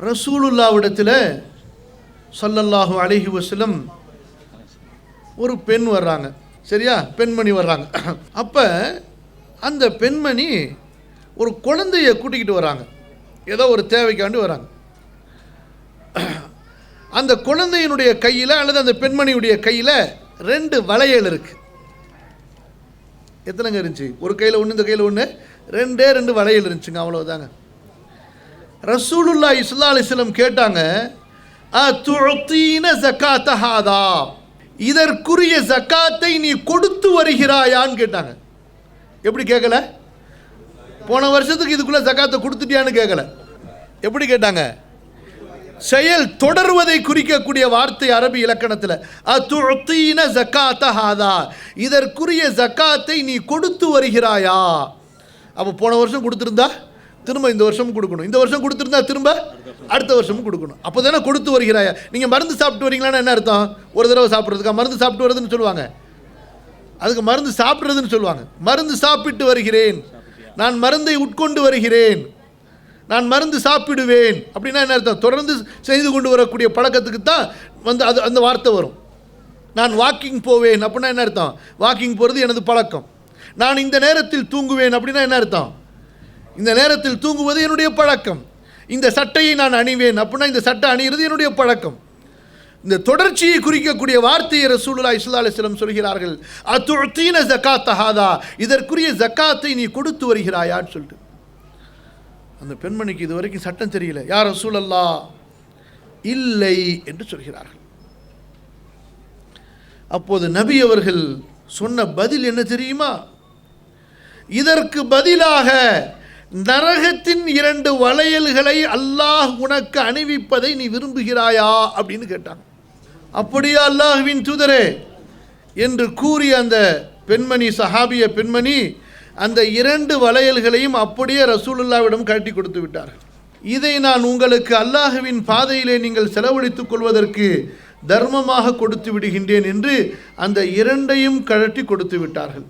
ரசூலுல்லாவிடத்தில் சல்லல்லாஹு அலைஹி வசலம் ஒரு பெண் வர்றாங்க. சரியா? பெண்மணி வர்றாங்க. அப்போ அந்த பெண்மணி ஒரு குழந்தைய கூட்டிக்கிட்டு வராங்க. ஏதோ ஒரு தேவைக்காண்டி வராங்க. அந்த குழந்தையினுடைய கையில் அல்லது அந்த பெண்மணியுடைய கையில் ரெண்டு வளையல் இருக்கு. எத்தனைங்க இருந்துச்சு? ஒரு கையில் ஒன்று இந்த கையில் ஒன்று ரெண்டே ரெண்டு வளையல் இருந்துச்சுங்க அவ்வளோதாங்க ரசூலுல்லா இஸ்லா அலிஸ்லம் கேட்டாங்க ஜக்காத்தஹாதா இதற்குரிய ஜக்காத்தை நீ கொடுத்து வருகிறாயான்னு கேட்டாங்க. எப்படி கேட்கல? போன வருஷத்துக்கு இதுக்குள்ள ஜக்காத்தை கொடுத்துட்டியான்னு கேட்கல. எப்படி கேட்டாங்க? செயல் தொடர்வதை குறிக்கக்கூடிய வார்த்தை அரபி இலக்கணத்தில் அத்துஅத்தீன ஜக்காத்த இதற்குரிய ஜக்காத்தை நீ கொடுத்து வருகிறாயா? அப்போ போன வருஷம் கொடுத்துருந்தா? திரும்ப இந்த வருஷமும் கொடுக்கணும். இந்த வருஷம் கொடுத்துருந்தா திரும்ப அடுத்த வருஷமும் கொடுக்கணும். அப்போ தானே கொடுத்து வருகிறாயா? நீங்கள் மருந்து சாப்பிட்டு வரீங்களான்னு என்ன அர்த்தம்? ஒரு தடவை சாப்பிட்றதுக்கா? மருந்து சாப்பிட்டு வருதுன்னு சொல்லுவாங்க. அதுக்கு மருந்து சாப்பிட்றதுன்னு சொல்லுவாங்க. மருந்து சாப்பிட்டு வருகிறேன். நான் மருந்தை உட்கொண்டு வருகிறேன். நான் மருந்து சாப்பிடுவேன். அப்படின்னா என்ன அர்த்தம்? தொடர்ந்து செய்து கொண்டு வரக்கூடிய பழக்கத்துக்கு தான் வந்து அது அந்த வார்த்தை வரும். நான் வாக்கிங் போவேன். அப்படின்னா என்ன அர்த்தம்? வாக்கிங் போகிறது எனது பழக்கம். நான் இந்த நேரத்தில் தூங்குவேன். அப்படின்னா என்ன அர்த்தம்? இந்த நேரத்தில் தூங்குவது என்னுடைய பழக்கம். இந்த சட்டையை நான் அணிவேன். அப்படின்னா இந்த சட்டை அணிகிறது என்னுடைய பழக்கம். இந்த தொடர்ச்சியை குறிக்கக்கூடிய வார்த்தையை ரசூலுல்லா இஸ்லா அலிஸ்லம் சொல்கிறார்கள். அத்துத்தீன ஜக்காத் ஹாதா? இதற்குரிய ஜக்காத்தை நீ கொடுத்து வருகிறாயான்னு சொல்லிட்டு. அந்த பெண்மணிக்கு இது வரைக்கும் சட்டம் தெரியல. யார் ரசூலல்லா இல்லை என்று சொல்கிறார்கள். அப்போது நபி அவர்கள் சொன்ன பதில் என்ன தெரியுமா? இதற்கு பதிலாக நரகத்தின் இரண்டு வளையல்களை அல்லாஹ் உனக்கு அணிவிப்பதை நீ விரும்புகிறாயா? அப்படின்னு கேட்டாங்க. அப்படியா அல்லாஹ்வின் தூதரே? என்று கூறிய அந்த பெண்மணி சஹாபிய பெண்மணி அந்த இரண்டு வளையல்களையும் அப்படியே ரசூலுல்லாவிடம் கட்டி கொடுத்து விட்டார்கள். இதை நான் உங்களுக்கு அல்லாஹுவின் பாதையிலே நீங்கள் செலவழித்துக் கொள்வதற்கு தர்மமாக கொடுத்து விடுகின்றேன் என்று அந்த இரண்டையும் கழட்டி கொடுத்து விட்டார்கள்.